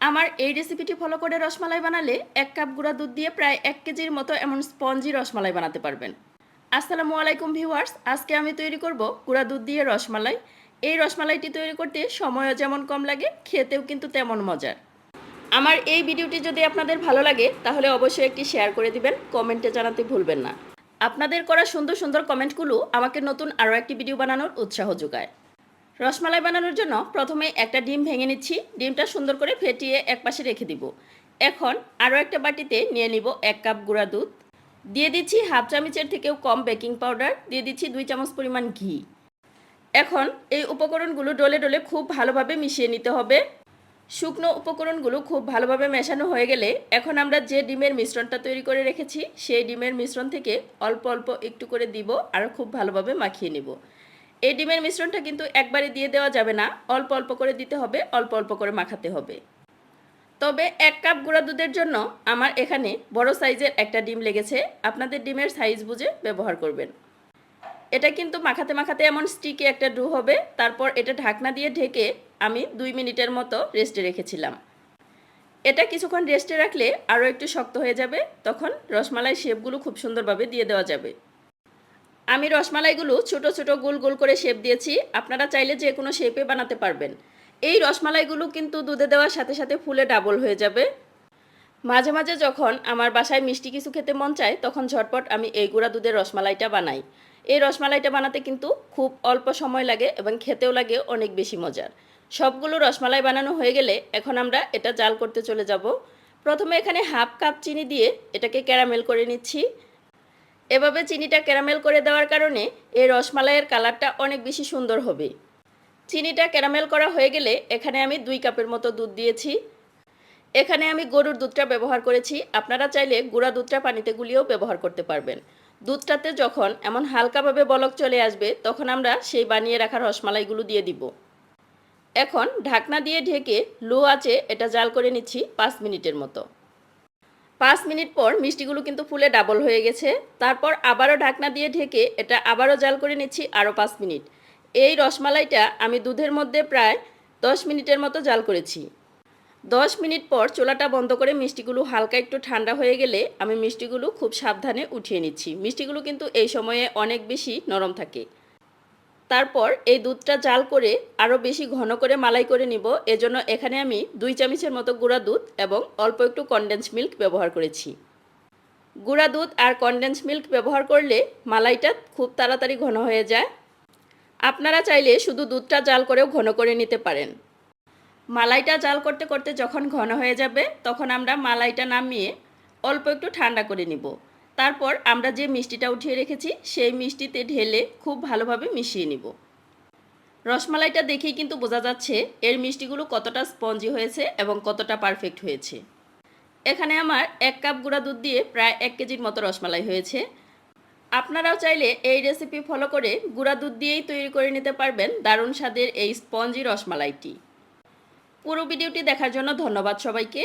আমার এই রেসিপিটি ফলো করে রসমালাই বানালে এক কাপ গুঁড়া দুধ দিয়ে প্রায় এক কেজির মতো এমন স্পঞ্জি রসমালাই বানাতে পারবেন। আসসালামু আলাইকুম ভিউয়ার্স আজকে আমি তৈরি করব গুঁড়া দুধ দিয়ে রসমালাই। এই রসমালাইটি তৈরি করতে সময়ও যেমন কম লাগে, খেতেও কিন্তু তেমন মজার। আমার এই ভিডিওটি যদি আপনাদের ভালো লাগে, তাহলে অবশ্যই একটি শেয়ার করে দিবেন কমেন্টে জানাতে ভুলবেন না। আপনাদের করা সুন্দর সুন্দর কমেন্টগুলো আমাকে নতুন আরও একটি ভিডিও বানানোর উৎসাহ যোগায়। রসমালাই বানানোর জন্য প্রথমে একটা ডিম ভেঙে নিচ্ছি। ডিমটা সুন্দর করে ফেটিয়ে এক পাশে রেখে দিব। এখন আরও একটা বাটিতে নিয়ে নিব এক কাপ গুঁড়া দুধ। দিয়ে দিচ্ছি হাফ চামচের থেকেও কম বেকিং পাউডার। দিয়ে দিচ্ছি দুই চামচ পরিমাণ ঘি। এখন এই উপকরণগুলো ডলে ডলে খুব ভালোভাবে মিশিয়ে নিতে হবে। শুকনো উপকরণগুলো খুব ভালোভাবে মেশানো হয়ে গেলে এখন আমরা যে ডিমের মিশ্রণটা তৈরি করে রেখেছি, সেই ডিমের মিশ্রণ থেকে অল্প অল্প একটু করে দিব আর খুব ভালোভাবে মাখিয়ে নেব। এই ডিমের মিশ্রণটা কিন্তু একবারে দিয়ে দেওয়া যাবে না। অল্প অল্প করে দিতে হবে, অল্প অল্প করে মাখাতে হবে। তবে এক কাপ গুঁড়া দুধের জন্য আমার এখানে বড় সাইজের একটা ডিম লেগেছে। আপনাদের ডিমের সাইজ বুঝে ব্যবহার করবেন। এটা কিন্তু মাখাতে মাখাতে এমন স্টিকি একটা ডু হবে। তারপর এটা ঢাকনা দিয়ে ঢেকে আমি দুই মিনিটের মতো রেস্টে রেখেছিলাম। এটা কিছুক্ষণ রেস্টে রাখলে আরও একটু শক্ত হয়ে যাবে। তখন রসমালাই শেপগুলো খুব সুন্দরভাবে দিয়ে দেওয়া যাবে। আমি রসমালাইগুলো ছোট ছোট গোল গোল করে শেপ দিয়েছি। আপনারা চাইলে যে কোনো শেপে বানাতে পারবেন। এই রসমালাইগুলো কিন্তু দুধে দেওয়ার সাথে সাথে ফুলে ডাবল হয়ে যাবে। মাঝে মাঝে যখন আমার বাসায় মিষ্টি কিছু খেতে মন চায়, তখন ঝটপট আমি এই গুঁড়া দুধের রসমালাইটা বানাই। এই রসমালাইটা বানাতে কিন্তু খুব অল্প সময় লাগে এবং খেতেও লাগে অনেক বেশি মজার। সবগুলো রসমালাই বানানো হয়ে গেলে এখন আমরা এটা জাল করতে চলে যাব। প্রথমে এখানে হাফ কাপ চিনি দিয়ে এটাকে ক্যারামেল করে নিচ্ছি। এভাবে চিনিটা ক্যারামেল করে দেওয়ার কারণে এই রসমালাইয়ের কালারটা অনেক বেশি সুন্দর হবে। চিনিটা ক্যারামেল করা হয়ে গেলে এখানে আমি দুই কাপের মতো দুধ দিয়েছি। এখানে আমি গরুর দুধটা ব্যবহার করেছি। আপনারা চাইলে গুঁড়া দুধটা পানিতে গুলিয়েও ব্যবহার করতে পারবেন। দুধটাতে যখন এমন হালকাভাবে বলক চলে আসবে, তখন আমরা সেই বানিয়ে রাখা রসমালাইগুলো দিয়ে দিব। এখন ঢাকনা দিয়ে ঢেকে লো আছে এটা জাল করে নিচ্ছি পাঁচ মিনিটের মতো। পাঁচ মিনিট পর মিষ্টিগুলো কিন্তু ফুলে ডাবল হয়ে গেছে। তারপর আবারও ঢাকনা দিয়ে ঢেকে এটা আবারও জাল করে নিচ্ছি আরও পাঁচ মিনিট। এই রসমালাইটা আমি দুধের মধ্যে প্রায় দশ মিনিটের মতো জাল করেছি। দশ মিনিট পর চোলাটা বন্ধ করে মিষ্টিগুলো হালকা একটু ঠান্ডা হয়ে গেলে আমি মিষ্টিগুলো খুব সাবধানে উঠিয়ে নিচ্ছি। মিষ্টিগুলো কিন্তু এই সময়ে অনেক বেশি নরম থাকে। তারপর এই দুধটা জাল করে আরও বেশি ঘন করে মালাই করে নিব। এজন্য এখানে আমি দুই চামচের মতো গুঁড়া দুধ এবং অল্প একটু কনডেন্স মিল্ক ব্যবহার করেছি। গুঁড়া দুধ আর কনডেন্স মিল্ক ব্যবহার করলে মালাইটা খুব তাড়াতাড়ি ঘন হয়ে যায়। আপনারা চাইলে শুধু দুধটা জাল করেও ঘন করে নিতে পারেন। মালাইটা জাল করতে করতে যখন ঘন হয়ে যাবে, তখন আমরা মালাইটা নামিয়ে অল্প একটু ঠান্ডা করে নিব। তারপর আমরা যে মিষ্টিটা উঠিয়ে রেখেছি, সেই মিষ্টিতে ঢেলে খুব ভালোভাবে মিশিয়ে নিব। রসমালাইটা দেখেই কিন্তু বোঝা যাচ্ছে এর মিষ্টিগুলো কতটা স্পঞ্জি হয়েছে এবং কতটা পারফেক্ট হয়েছে। এখানে আমার এক কাপ গুঁড়া দুধ দিয়ে প্রায় এক কেজির মতো রসমালাই হয়েছে। আপনারাও চাইলে এই রেসিপি ফলো করে গুঁড়া দুধ দিয়েই তৈরি করে নিতে পারবেন দারুণ স্বাদের এই স্পঞ্জি রসমালাইটি। পুরো ভিডিওটি দেখার জন্য ধন্যবাদ সবাইকে।